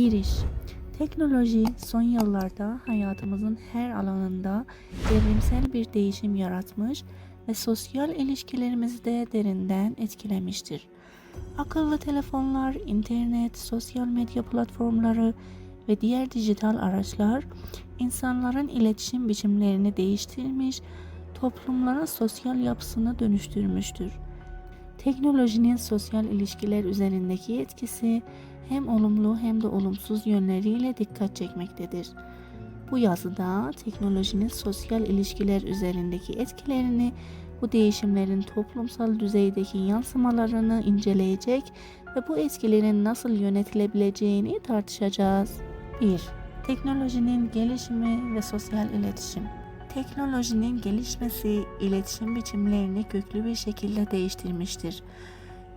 Giriş Teknoloji son yıllarda hayatımızın her alanında devrimsel bir değişim yaratmış ve sosyal ilişkilerimizi de derinden etkilemiştir. Akıllı telefonlar, internet, sosyal medya platformları ve diğer dijital araçlar insanların iletişim biçimlerini değiştirmiş, toplumların sosyal yapısını dönüştürmüştür. Teknolojinin sosyal ilişkiler üzerindeki etkisi hem olumlu hem de olumsuz yönleriyle dikkat çekmektedir. Bu yazıda teknolojinin sosyal ilişkiler üzerindeki etkilerini, bu değişimlerin toplumsal düzeydeki yansımalarını inceleyecek ve bu etkilerin nasıl yönetilebileceğini tartışacağız. 1. Teknolojinin gelişimi ve sosyal iletişim. Teknolojinin gelişmesi iletişim biçimlerini köklü bir şekilde değiştirmiştir.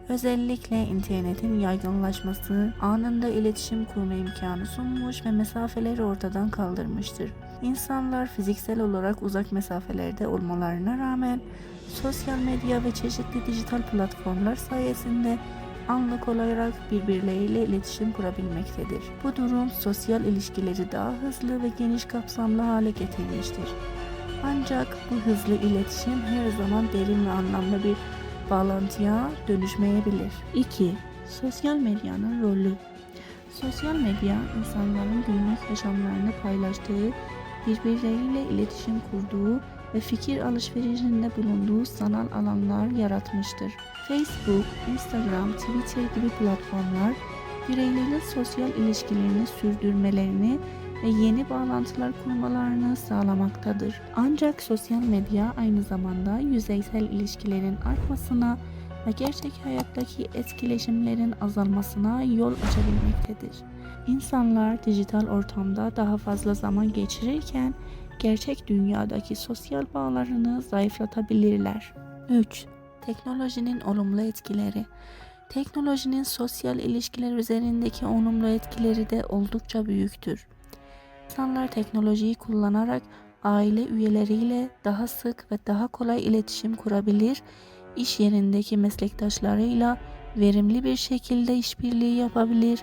Özellikle internetin yaygınlaşması anında iletişim kurma imkanı sunmuş ve mesafeleri ortadan kaldırmıştır. İnsanlar fiziksel olarak uzak mesafelerde olmalarına rağmen sosyal medya ve çeşitli dijital platformlar sayesinde anlık olarak birbirleriyle iletişim kurabilmektedir. Bu durum sosyal ilişkileri daha hızlı ve geniş kapsamlı hale getirmiştir. Ancak bu hızlı iletişim her zaman derin ve anlamlı bir bağlantıya dönüşmeyebilir. 2. Sosyal medyanın rolü Sosyal medya insanların günlük yaşamlarını paylaştığı, birbirleriyle iletişim kurduğu ve fikir alışverişinde bulunduğu sanal alanlar yaratmıştır. Facebook, Instagram, Twitter gibi platformlar bireylerin sosyal ilişkilerini sürdürmelerini ve yeni bağlantılar kurmalarını sağlamaktadır. Ancak sosyal medya aynı zamanda yüzeysel ilişkilerin artmasına ve gerçek hayattaki etkileşimlerin azalmasına yol açabilmektedir. İnsanlar dijital ortamda daha fazla zaman geçirirken gerçek dünyadaki sosyal bağlarını zayıflatabilirler. 3. Teknolojinin olumlu etkileri Teknolojinin sosyal ilişkiler üzerindeki olumlu etkileri de oldukça büyüktür. İnsanlar teknolojiyi kullanarak aile üyeleriyle daha sık ve daha kolay iletişim kurabilir, iş yerindeki meslektaşlarıyla verimli bir şekilde işbirliği yapabilir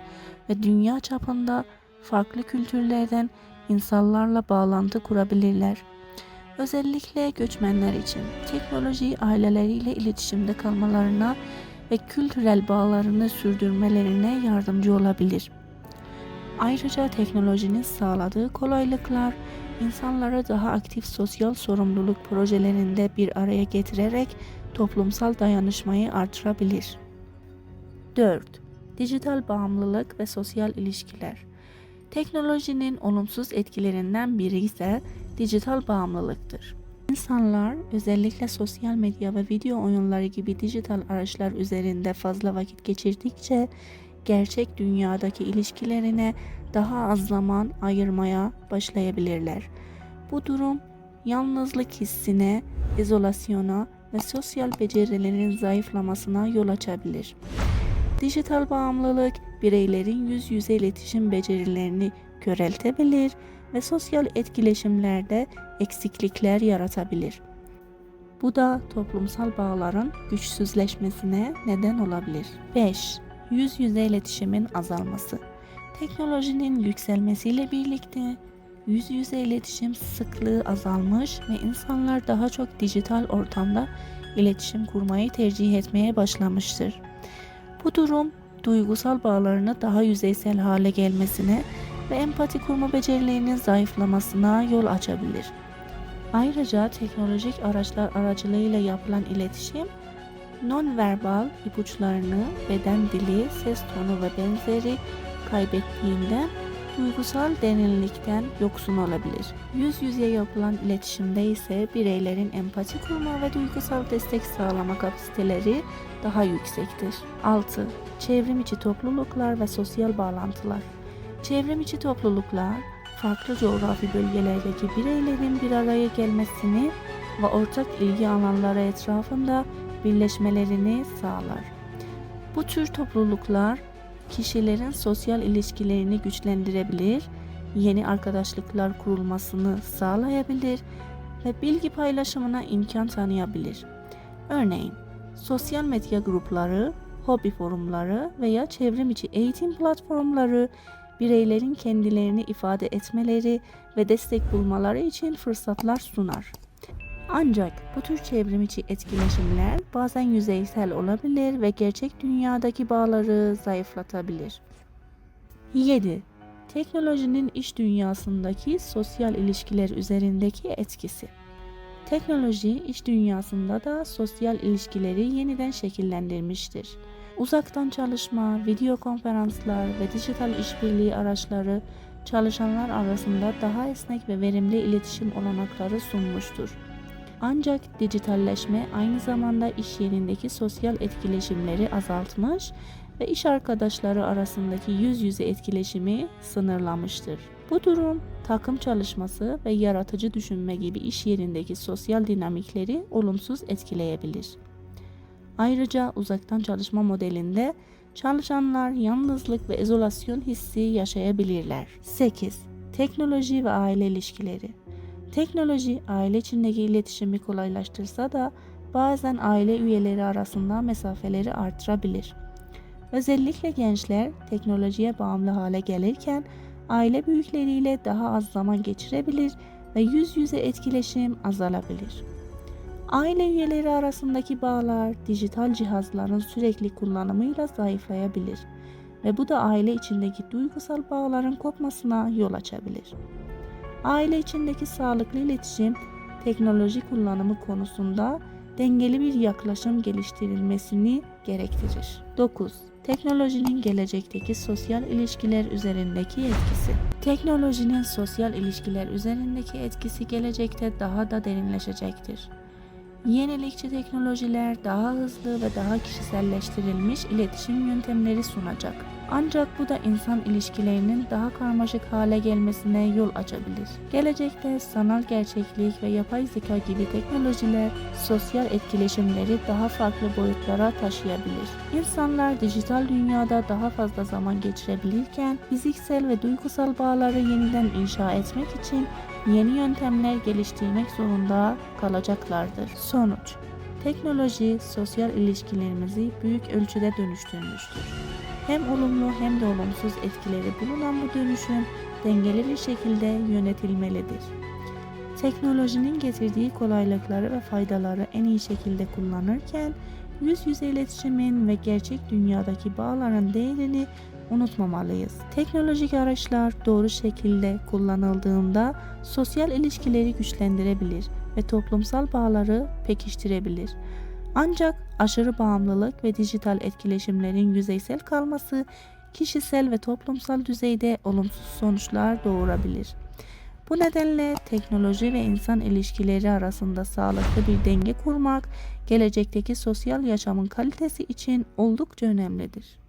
ve dünya çapında farklı kültürlerden insanlarla bağlantı kurabilirler. Özellikle göçmenler için teknoloji aileleriyle iletişimde kalmalarına ve kültürel bağlarını sürdürmelerine yardımcı olabilir. Ayrıca teknolojinin sağladığı kolaylıklar insanları daha aktif sosyal sorumluluk projelerinde bir araya getirerek toplumsal dayanışmayı artırabilir. 4. Dijital bağımlılık ve sosyal ilişkiler. Teknolojinin olumsuz etkilerinden biri ise dijital bağımlılıktır. İnsanlar özellikle sosyal medya ve video oyunları gibi dijital araçlar üzerinde fazla vakit geçirdikçe gerçek dünyadaki ilişkilerine daha az zaman ayırmaya başlayabilirler. Bu durum yalnızlık hissine, izolasyona ve sosyal becerilerin zayıflamasına yol açabilir. Dijital bağımlılık bireylerin yüz yüze iletişim becerilerini köreltebilir ve sosyal etkileşimlerde eksiklikler yaratabilir. Bu da toplumsal bağların güçsüzleşmesine neden olabilir. 5. Yüz yüze iletişimin azalması. Teknolojinin yükselmesiyle birlikte yüz yüze iletişim sıklığı azalmış ve insanlar daha çok dijital ortamda iletişim kurmayı tercih etmeye başlamıştır. Bu durum duygusal bağlarını daha yüzeysel hale gelmesine ve empati kurma becerilerinin zayıflamasına yol açabilir. Ayrıca teknolojik araçlar aracılığıyla yapılan iletişim non-verbal ipuçlarını, beden dili, ses tonu ve benzeri kaybettiğinden duygusal derinlikten yoksun olabilir. Yüz yüze yapılan iletişimde ise bireylerin empati kurma ve duygusal destek sağlama kapasiteleri daha yüksektir. 6. Çevrim içi topluluklar ve sosyal bağlantılar. Çevrim içi topluluklar farklı coğrafi bölgelerdeki bireylerin bir araya gelmesini ve ortak ilgi alanları etrafında birleşmelerini sağlar. Bu tür topluluklar kişilerin sosyal ilişkilerini güçlendirebilir, yeni arkadaşlıklar kurulmasını sağlayabilir ve bilgi paylaşımına imkan tanıyabilir. Örneğin, sosyal medya grupları, hobi forumları veya çevrim içi eğitim platformları bireylerin kendilerini ifade etmeleri ve destek bulmaları için fırsatlar sunar. Ancak bu tür çevrim içi etkileşimler bazen yüzeysel olabilir ve gerçek dünyadaki bağları zayıflatabilir. 7. Teknolojinin iş dünyasındaki sosyal ilişkiler üzerindeki etkisi. Teknoloji iş dünyasında da sosyal ilişkileri yeniden şekillendirmiştir. Uzaktan çalışma, video konferanslar ve dijital işbirliği araçları çalışanlar arasında daha esnek ve verimli iletişim olanakları sunmuştur. Ancak dijitalleşme aynı zamanda iş yerindeki sosyal etkileşimleri azaltmış ve iş arkadaşları arasındaki yüz yüze etkileşimi sınırlamıştır. Bu durum takım çalışması ve yaratıcı düşünme gibi iş yerindeki sosyal dinamikleri olumsuz etkileyebilir. Ayrıca uzaktan çalışma modelinde çalışanlar yalnızlık ve izolasyon hissi yaşayabilirler. 8. Teknoloji ve aile ilişkileri. Teknoloji aile içindeki iletişimi kolaylaştırsa da bazen aile üyeleri arasında mesafeleri artırabilir. Özellikle gençler teknolojiye bağımlı hale gelirken aile büyükleriyle daha az zaman geçirebilir ve yüz yüze etkileşim azalabilir. Aile üyeleri arasındaki bağlar dijital cihazların sürekli kullanımıyla zayıflayabilir ve bu da aile içindeki duygusal bağların kopmasına yol açabilir. Aile içindeki sağlıklı iletişim, teknoloji kullanımı konusunda dengeli bir yaklaşım geliştirilmesini gerektirir. 9. Teknolojinin gelecekteki sosyal ilişkiler üzerindeki etkisi. Teknolojinin sosyal ilişkiler üzerindeki etkisi gelecekte daha da derinleşecektir. Yenilikçi teknolojiler daha hızlı ve daha kişiselleştirilmiş iletişim yöntemleri sunacak. Ancak bu da insan ilişkilerinin daha karmaşık hale gelmesine yol açabilir. Gelecekte sanal gerçeklik ve yapay zeka gibi teknolojiler sosyal etkileşimleri daha farklı boyutlara taşıyabilir. İnsanlar dijital dünyada daha fazla zaman geçirebilirken fiziksel ve duygusal bağları yeniden inşa etmek için yeni yöntemler geliştirmek zorunda kalacaklardır. Sonuç Teknoloji sosyal ilişkilerimizi büyük ölçüde dönüştürmüştür. Hem olumlu hem de olumsuz etkileri bulunan bu dönüşüm dengeli bir şekilde yönetilmelidir. Teknolojinin getirdiği kolaylıkları ve faydaları en iyi şekilde kullanırken yüz yüze iletişimin ve gerçek dünyadaki bağların değerini unutmamalıyız. Teknolojik araçlar doğru şekilde kullanıldığında sosyal ilişkileri güçlendirebilir ve toplumsal bağları pekiştirebilir. Ancak aşırı bağımlılık ve dijital etkileşimlerin yüzeysel kalması kişisel ve toplumsal düzeyde olumsuz sonuçlar doğurabilir. Bu nedenle teknoloji ve insan ilişkileri arasında sağlıklı bir denge kurmak gelecekteki sosyal yaşamın kalitesi için oldukça önemlidir.